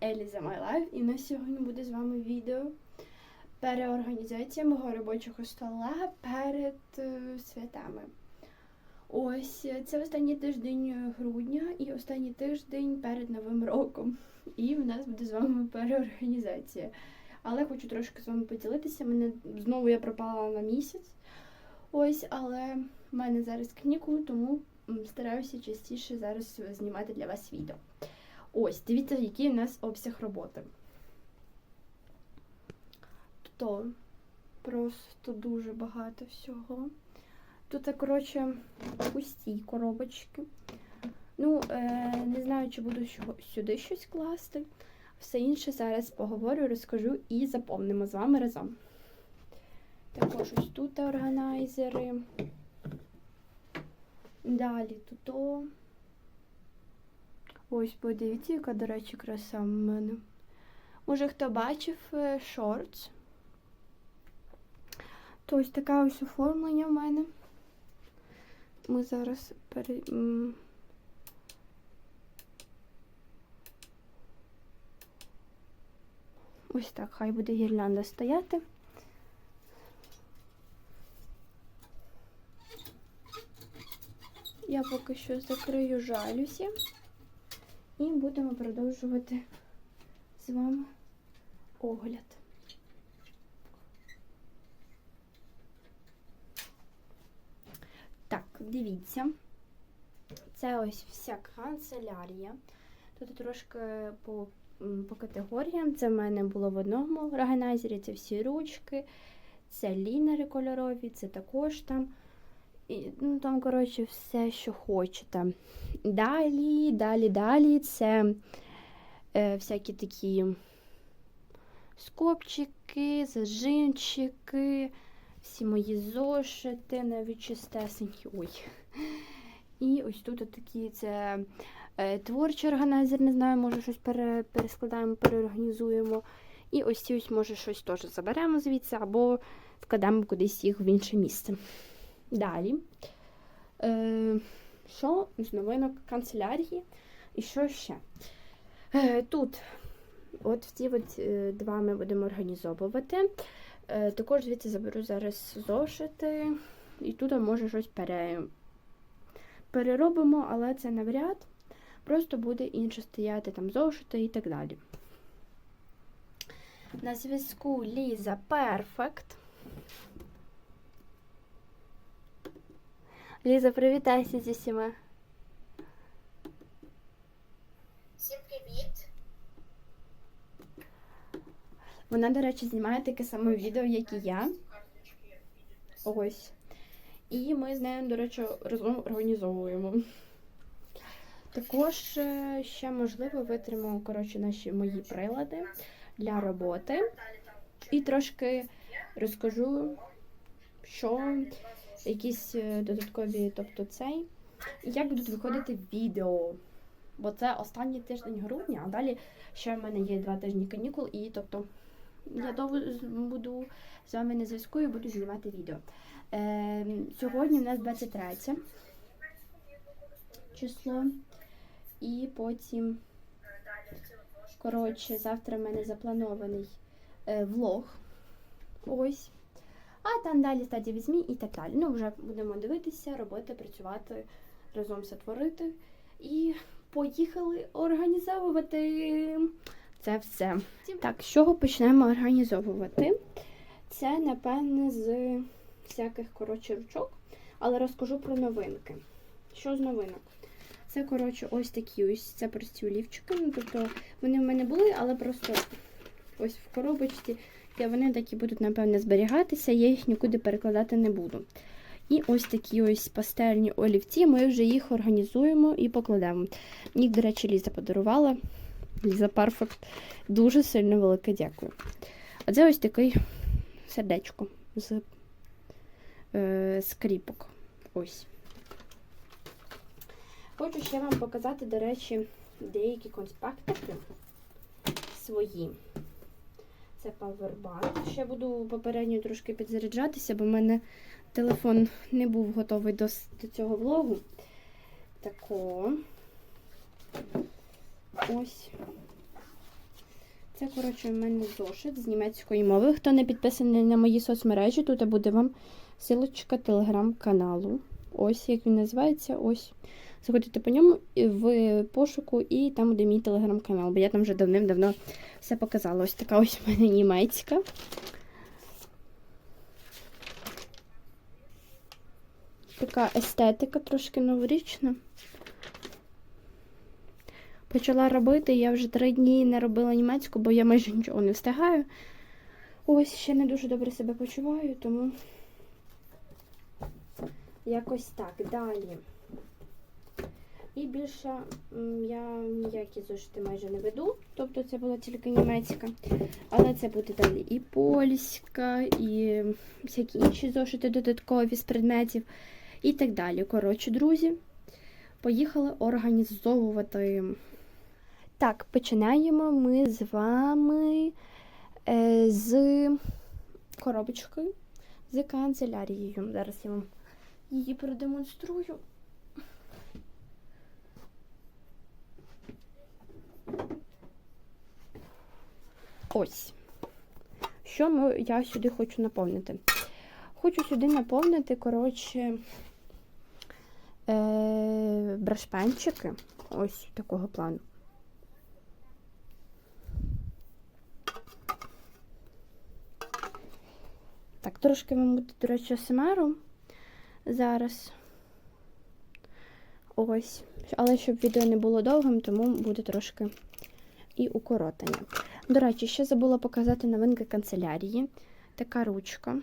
каналі Life і на сьогодні буде з вами відео переорганізація мого робочого стола перед е, святами. Ось е, це останній тиждень грудня і останній тиждень перед Новим роком. І в нас буде з вами переорганізація. Але хочу трошки з вами поділитися. Мене знову я пропала на місяць. Ось, але в мене зараз канікули, тому стараюся частіше зараз знімати для вас відео. Ось, дивіться, який у нас обсяг роботи. То просто дуже багато всього. Тут, коротше, пусті коробочки. Ну, е, не знаю, чи буду сюди щось класти. Все інше зараз поговорю, розкажу і заповнимо з вами разом. Також ось тут органайзери. Далі тут. Ось подивіться, яка, до речі, краса в мене. Може, хто бачив е, шортс? То ось таке ось оформлення в мене. Ми зараз пере... Ось так, хай буде гірлянда стояти. Я поки що закрию жалюзі і будемо продовжувати з вами огляд. Так, дивіться. Це ось вся канцелярія. Тут трошки по, по категоріям. Це в мене було в одному органайзері, це всі ручки, це лінери кольорові, це також там. І, ну, там, коротше, все, що хочете. Далі, далі, далі це е, всякі такі скобчики, зажимчики, всі мої зошити, навіть чистесенькі. Ой. І ось тут такі це е, творчий органайзер, не знаю, може щось пере, перескладаємо, переорганізуємо. І ось ці ось, може, щось теж заберемо звідси, або вкладемо кудись їх в інше місце. Далі. Е, що з новинок канцелярії? І що ще? Е, тут, от ці от, е, два ми будемо організовувати. Е, також звідси заберу зараз зошити. І тут може щось пере... переробимо, але це навряд. Просто буде інше стояти там зошити і так далі. На зв'язку Ліза Перфект. Ліза, привітайся зі всіма. Всім привіт! Вона, до речі, знімає таке саме відео, як і я. Ось. І ми з нею, до речі, разом організовуємо. Також е, ще, можливо, витримав коротше, наші мої прилади для роботи. І трошки розкажу, що якісь е, додаткові, тобто цей, як будуть виходити відео. Бо це останній тиждень грудня, а далі ще в мене є два тижні канікул, і тобто я довго буду з вами на зв'язку і буду знімати відео. Е, сьогодні в нас 23 число, і потім, коротше, завтра в мене запланований е, влог. Ось. А там далі стадії візьмі і так далі. Ну, вже будемо дивитися, робити, працювати, разом все творити. І поїхали організовувати це все. Так, з чого почнемо організовувати? Це, напевне, з всяких коротше ручок, але розкажу про новинки. Що з новинок? Це, коротше, ось такі ось це прості олівчики. Ну, тобто вони в мене були, але просто ось в коробочці. Вони такі будуть, напевне, зберігатися, я їх нікуди перекладати не буду. І ось такі ось пастельні олівці, ми вже їх організуємо і покладемо. Їх, до речі, Ліза подарувала. Ліза Перфект. Дуже сильно велике дякую. А це ось такий сердечко з е, скріпок. Ось. Хочу ще вам показати, до речі, деякі конспектики свої. Це павербанк. Ще буду попередньо трошки підзаряджатися, бо в мене телефон не був готовий до, до цього влогу. Тако. Ось Це, коротше, у мене зошит з німецької мови. Хто не підписаний на мої соцмережі, тут буде вам силочка телеграм-каналу. Ось як він називається. Ось. Заходите по ньому в пошуку, і там буде мій телеграм-канал, бо я там вже давним-давно все показала. Ось така ось у мене німецька. Така естетика трошки новорічна. Почала робити, я вже три дні не робила німецьку, бо я майже нічого не встигаю. Ось ще не дуже добре себе почуваю, тому якось так. Далі. І більше я ніякі зошити майже не веду, тобто це була тільки німецька. Але це буде далі і польська, і всякі інші зошити додаткові з предметів і так далі. Коротше, друзі, поїхали організовувати. Так, починаємо ми з вами е, з коробочки з канцелярією. Зараз я вам її продемонструю. Ось. Що ми, я сюди хочу наповнити? Хочу сюди наповнити, коротше, е, брашпенчики. Ось такого плану. Так, трошки буде, до речі, СМРу зараз. Ось. Але щоб відео не було довгим, тому буде трошки і укоротення. До речі, ще забула показати новинки канцелярії. Така ручка.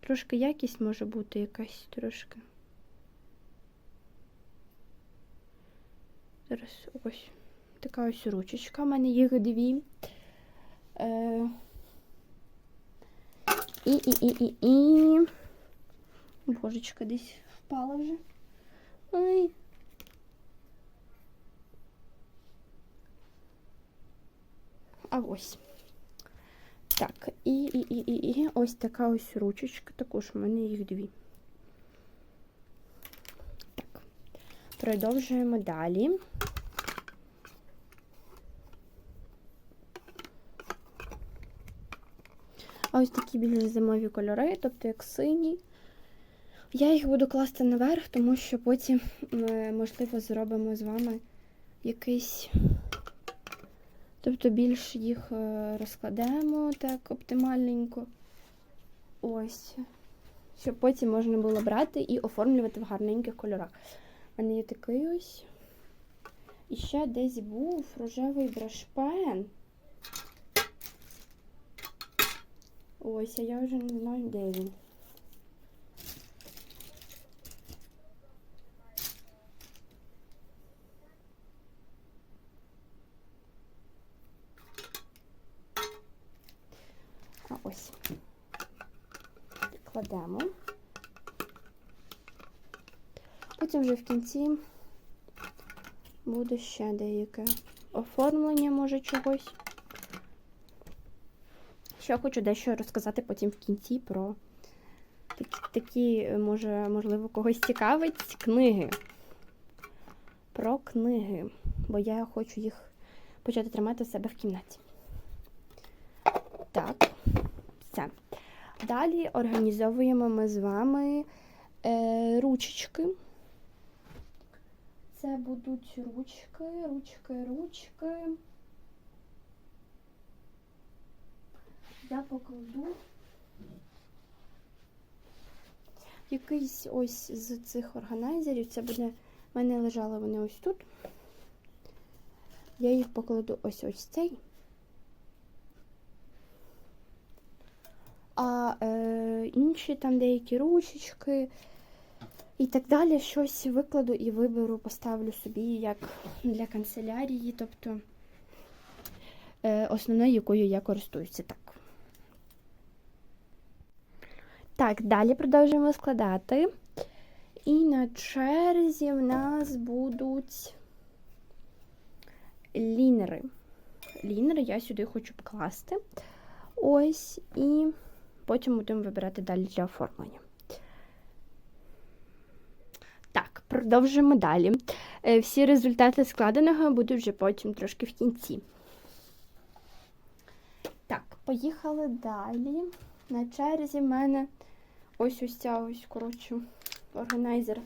Трошки якість може бути якась трошки. Зараз ось така ось ручечка. У мене їх дві. Е, і, і, і, і, і. Божечка десь впала вже. Ой. А ось. Так, і, і, і, і, і ось така ось ручечка. Також у мене їх дві. Так. Продовжуємо далі. А ось такі більш зимові кольори, тобто як сині. Я їх буду класти наверх, тому що потім, е, можливо, зробимо з вами якийсь. Тобто більш їх е, розкладемо так оптимальненько. Ось. Щоб потім можна було брати і оформлювати в гарненьких кольорах. У мене є такий ось. І ще десь був рожевий брашпен. Ось, а я вже не знаю, де він. А ось. Кладемо. Потім вже в кінці буде ще деяке оформлення, може, чогось. Ще хочу дещо розказати потім в кінці про такі, такі може, можливо, когось цікавить книги. Про книги. Бо я хочу їх почати тримати в себе в кімнаті. Так, все. Далі організовуємо ми з вами е, ручечки. Це будуть ручки, ручки, ручки. Я покладу якийсь ось з цих органайзерів. Це буде, в мене лежали вони ось тут. Я їх покладу ось ось цей. А е, інші там деякі ручечки і так далі, щось викладу і виберу, поставлю собі як для канцелярії, тобто е, основною, якою я користуюся. Так. Так, далі продовжуємо складати. І на черзі в нас будуть лінери. Лінери я сюди хочу покласти. Ось, і потім будемо вибирати далі для оформлення. Так, продовжуємо далі. Е, Всі результати складеного будуть вже потім трошки в кінці. Так, поїхали далі. На черзі в мене ось ось ця ось, коротше, органайзер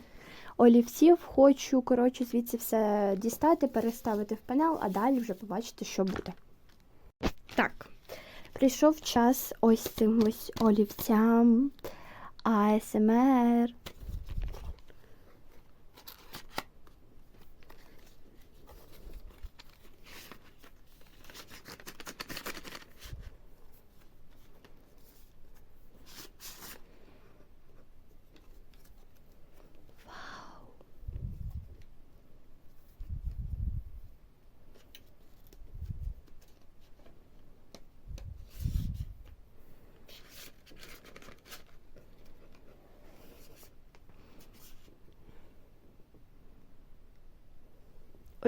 олівців. Хочу, коротше, звідси все дістати, переставити в пенал, а далі вже побачити, що буде. Так, прийшов час ось цим ось олівцям. АСМР.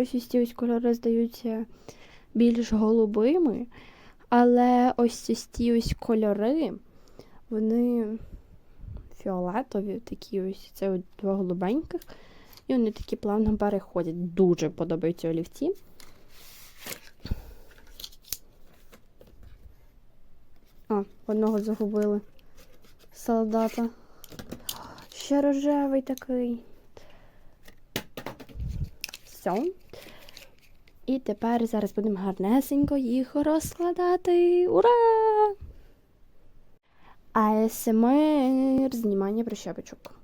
Ось ось ці ось кольори здаються більш голубими, але ось ось ці ось кольори, вони фіолетові, такі ось це от два голубеньких. І вони такі плавно переходять. Дуже подобаються олівці. А, одного загубили. Солдата. Ще рожевий такий. Все. І тепер зараз будемо гарнесенько їх розкладати. Ура! АСМР знімання прищепочок.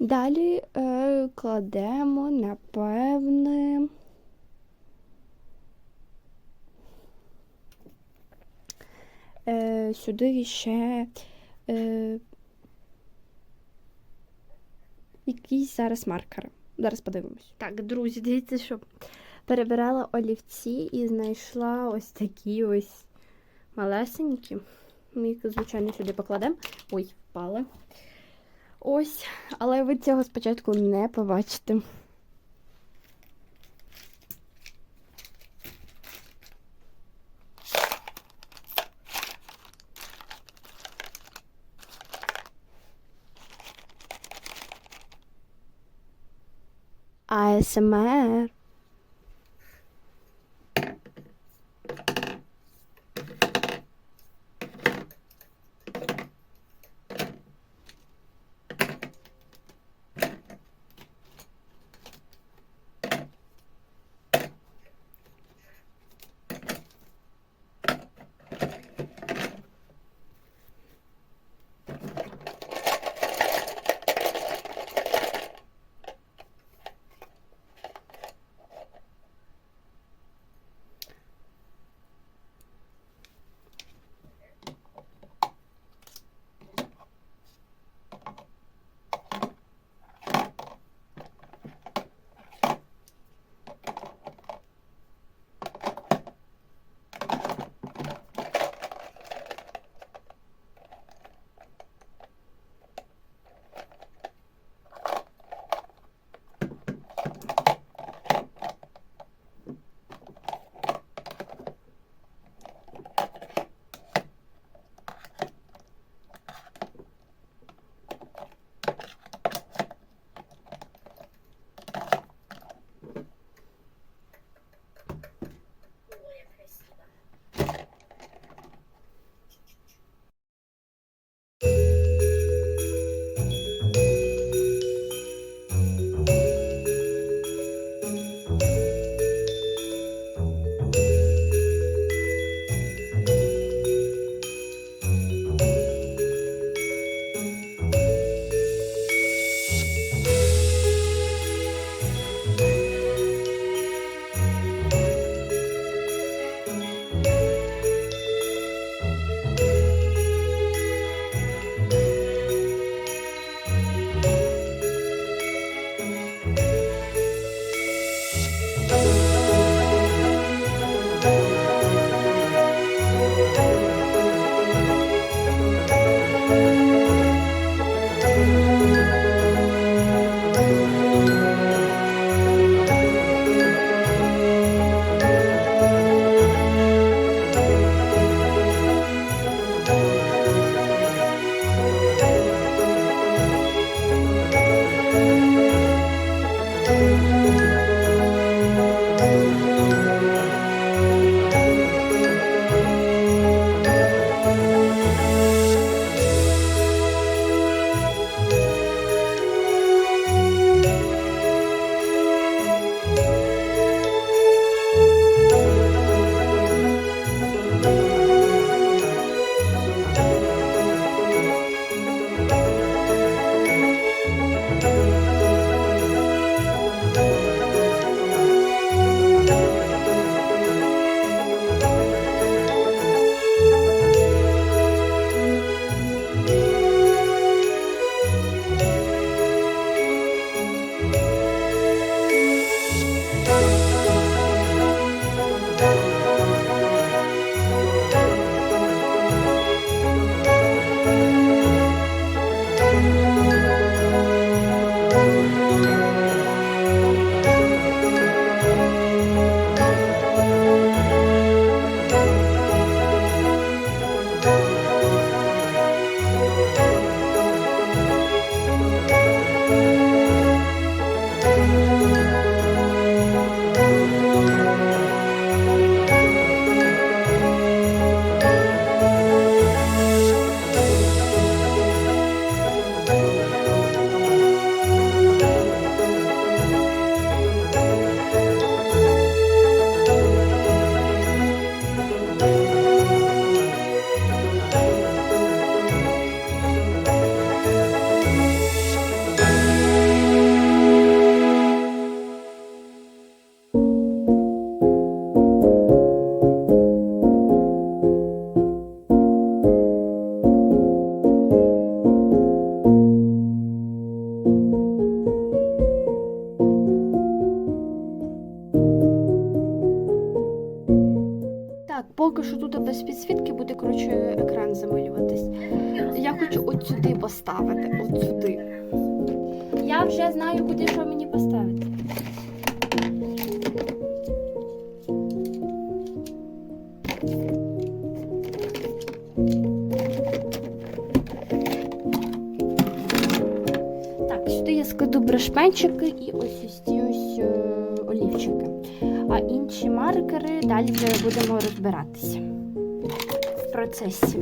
Далі е, кладемо, напевне. Е, сюди ще е, якісь зараз маркери. Зараз подивимось. Так, друзі, дивіться, що перебирала олівці і знайшла ось такі ось малесенькі. Ми їх, звичайно, сюди покладемо. Ой, впали. Ось, але ви цього спочатку не побачите. АСМР. Так, сюди я складу брошпенчики і ось ось ці ось е, олівчики. А інші маркери далі будемо розбиратися в процесі.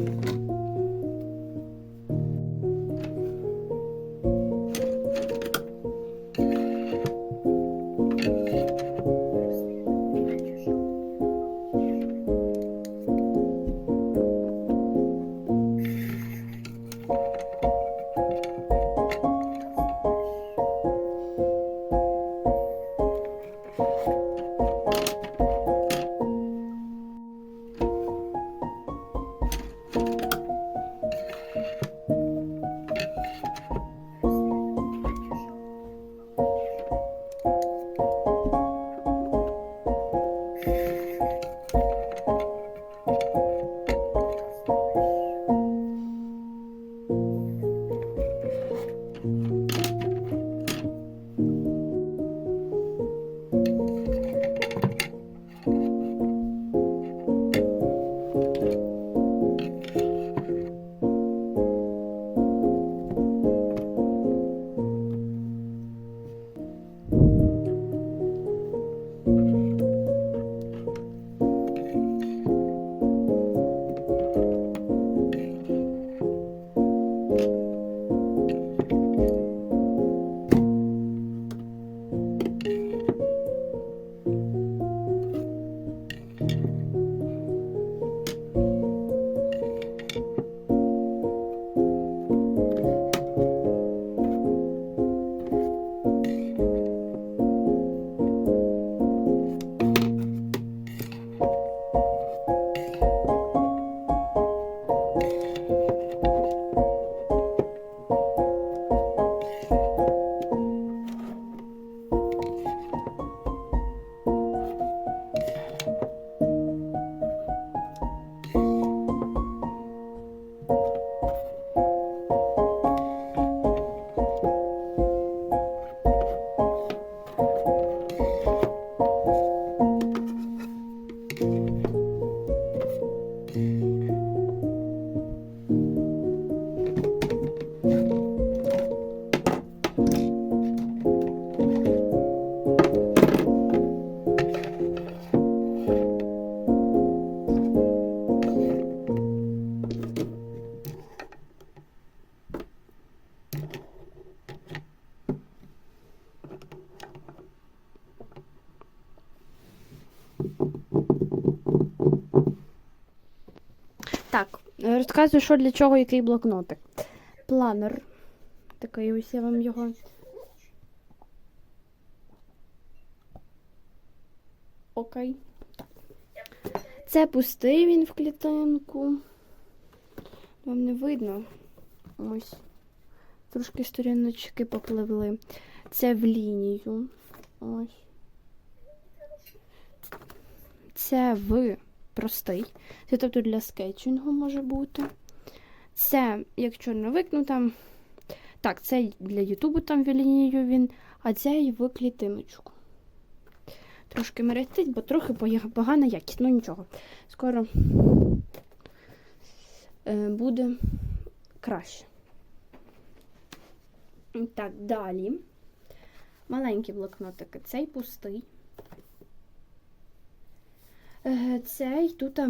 Розказую, що для чого який блокнотик. Планер. Такий ось я вам його. Окей. Це пустий він в клітинку. Вам не видно. Ось. Трошки сторіночки попливли. Це в лінію. Ось. Це в простий. Це тобто для скетчингу може бути. Це, як чорновик, ну там. Так, це для Ютубу там в лінію він, а це й в клітиночку. Трошки мерехтить, бо трохи погана якість. Ну нічого. Скоро е, буде краще. Так, далі. Маленькі блокнотики. Цей пустий. Цей тут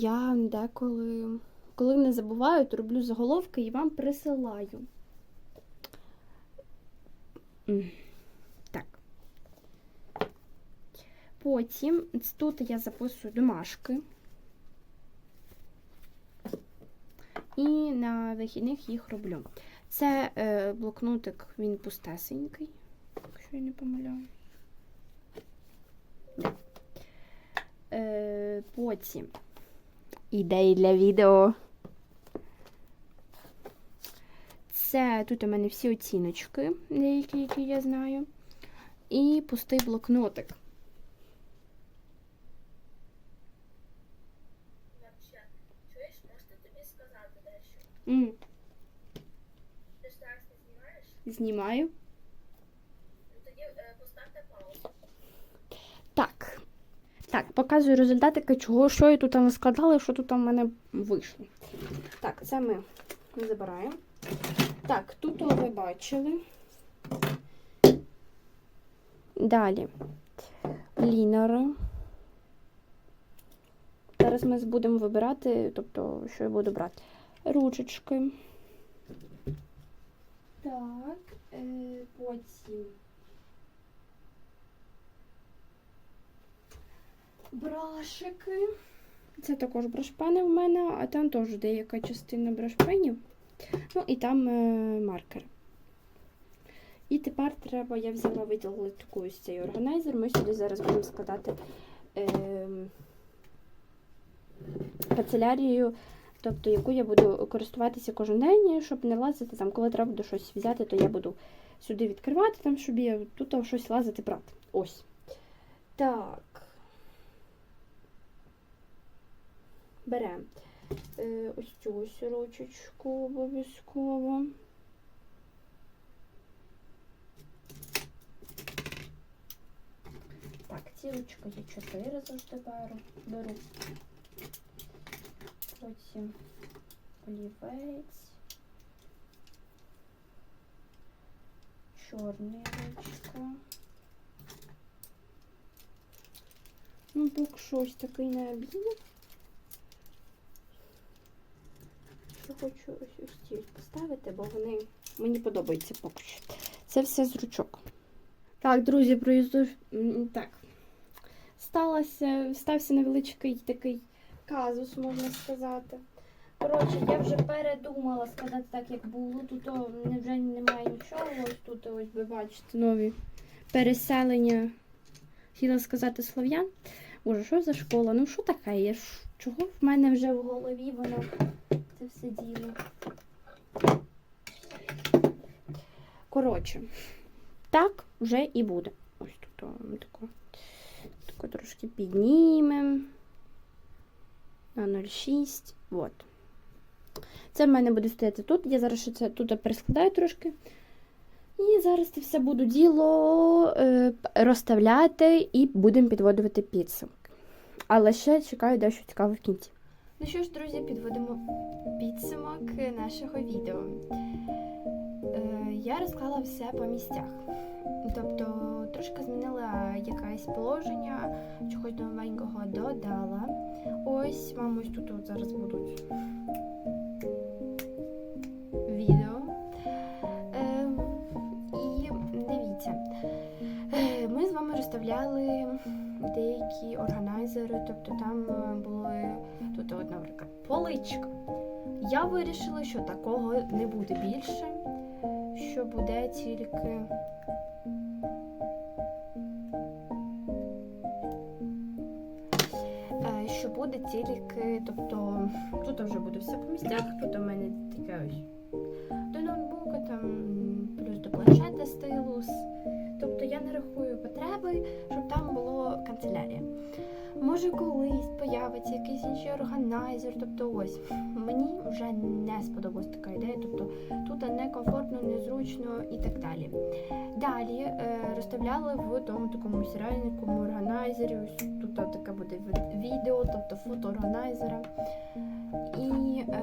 я деколи, коли не забуваю, то роблю заголовки і вам присилаю. Так. Потім тут я записую домашки. І на вихідних їх роблю. Це е, блокнотик, він пустесенький, якщо я не помиляю е, потім. Ідеї для відео. Це тут у мене всі оціночки, деякі, які я знаю. І пустий блокнотик. Mm. Ти ж зараз не знімаєш? Знімаю. Так, показую результати, чого, що я тут наскладала і що тут в мене вийшло. Так, це ми забираємо. Так, тут ви бачили. Далі. Лінери. Зараз ми будемо вибирати, тобто, що я буду брати. Ручечки. Так, е, потім. Брашики. Це також брашпени в мене, а там теж деяка частина брашпенів. Ну і там е, маркер. І тепер треба, я взяла виділила таку ось цей органайзер. Ми сюди зараз будемо складати е, канцелярію, тобто яку я буду користуватися кожен день, щоб не лазити там, коли треба буде щось взяти, то я буду сюди відкривати, там, щоб я тут щось лазити брати. Ось. Так. Беремо е, ось цю ось обов'язково. Так, ці ручки я чотири завжди беру. беру. Потім олівець. Чорний ручка. Ну, поки що ось такий набір. Що хочу ось ось ці поставити, бо вони мені подобаються поки що. Це все з ручок. Так, друзі, проїзду. Так. Сталося, стався невеличкий такий казус, можна сказати. Коротше, я вже передумала сказати так, як було. Тут вже немає нічого. Ось тут ось ви бачите нові переселення. Хотіла сказати слов'ян. Боже, що за школа? Ну що таке? є? Чого в мене вже в голові воно це все діло? Коротше, так вже і буде. Ось тут ми тако, тако трошки піднімемо. На 0,6. От. Це в мене буде стояти тут. Я зараз ще це тут перескладаю трошки. І зараз це все буду діло е, розставляти і будемо підводити підсумки. Але ще чекаю дещо цікаве в кінці. Ну що ж, друзі, підводимо підсумок нашого відео. Е, я розклала все по місцях. Тобто трошки змінила якесь положення, чогось новенького додала. Ось вам тут от зараз будуть відео. Е, і дивіться, е, ми з вами розставляли деякі органайзери, тобто там були тут, наприклад, поличка. Я вирішила, що такого не буде більше, що буде тільки. е, Що буде тільки, тобто тут вже буде все по місцях, тут у мене таке ось до ноутбука, там плюс до планшета стилус. Тобто я не рахую потреби, щоб там було канцелярія. Може колись появиться якийсь інший органайзер, тобто ось мені вже не сподобалась така ідея, тобто тут некомфортно, незручно і так далі. Далі е, розставляли в тому такому серіальному органайзері. Ось тут таке буде відео, тобто фото органайзера. І е,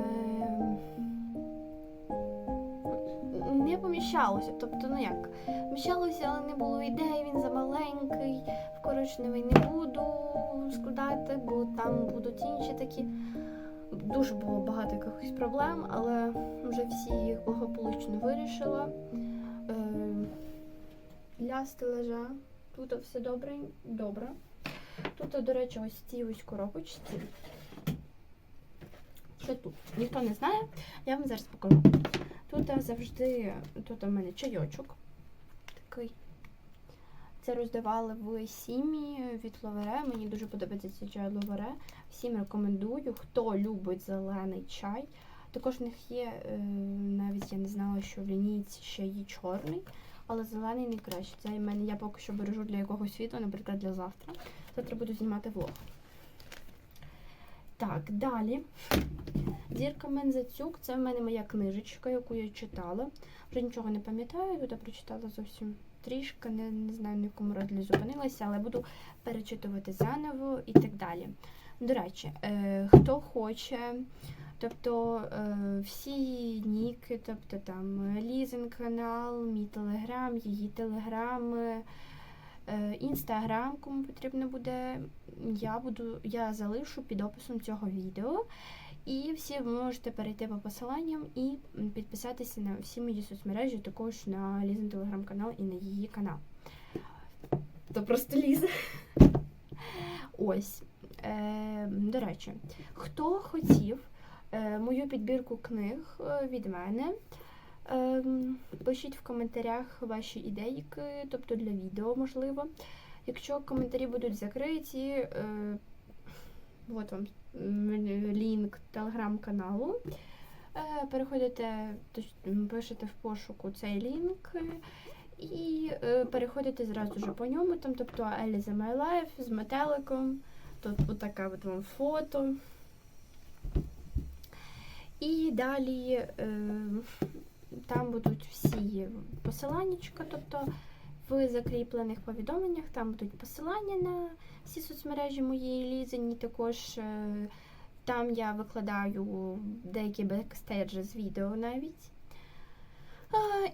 не поміщалося. Тобто, ну як, поміщалося, але не було ідеї, він замаленький, в коричневий не буду складати, бо там будуть інші такі. Дуже було багато якихось проблем, але вже всі їх благополучно вирішила. Е, для стележа тут все добре. добре. Тут, до речі, ось ці ось коробочці. Що тут? Ніхто не знає, я вам зараз покажу. Тут завжди тут у мене чайочок такий. Це роздавали в сім'ї від Ловере. Мені дуже подобається цей чай Ловере. Всім рекомендую, хто любить зелений чай. Також в них є, е, навіть я не знала, що в лінійці ще є чорний, але зелений не краще. Це мене я поки що бережу для якогось відео, наприклад, для завтра. Завтра буду знімати влог. Так, далі. Зірка Мензацюк це в мене моя книжечка, яку я читала. Вже нічого не пам'ятаю, я прочитала зовсім трішки, не, не знаю на якому розділі зупинилася, але буду перечитувати заново і так далі. До речі, е, хто хоче, тобто е, всі ніки, тобто там Лізин канал, мій телеграм, її телеграм, інстаграм, кому потрібно буде, я буду, я залишу під описом цього відео. І всі ви можете перейти по посиланням і підписатися на всі мої соцмережі, також на Лізин телеграм-канал і на її канал. То просто Ліза. Ось. Е, до речі, хто хотів е, мою підбірку книг е, від мене, е, пишіть в коментарях ваші ідейки, тобто для відео, можливо. Якщо коментарі будуть закриті, е, от вам лінк телеграм-каналу. Е, Переходите, пишете в пошуку цей лінк і е, переходите зразу ж по ньому. Там, тобто Еліза My Life з метеликом. Тут отаке от вам фото. І далі там будуть всі посиланнячка, тобто в закріплених повідомленнях там будуть посилання на всі соцмережі моєї лізані. Також е, там я викладаю деякі бекстейджі з відео навіть.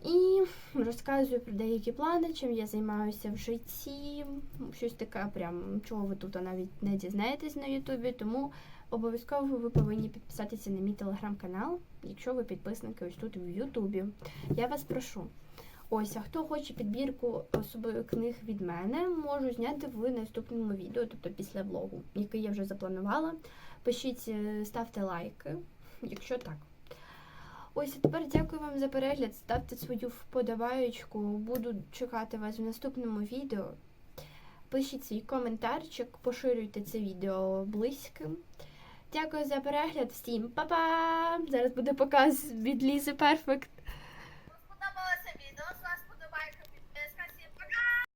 І розказую про деякі плани, чим я займаюся в житті. Щось таке, прям чого ви тут навіть не дізнаєтесь на Ютубі. Тому обов'язково ви повинні підписатися на мій телеграм-канал, якщо ви підписники ось тут в Ютубі. Я вас прошу. Ось, а хто хоче підбірку особливих книг від мене, можу зняти в наступному відео, тобто після влогу, який я вже запланувала. Пишіть, е, ставте лайки, якщо так. Ось, а тепер дякую вам за перегляд. Ставте свою вподобаєчку. Буду чекати вас в наступному відео. Пишіть свій коментарчик, поширюйте це відео близьким. Дякую за перегляд всім. Па-па! Зараз буде показ від Лізи Перфект. Сподобалося відео.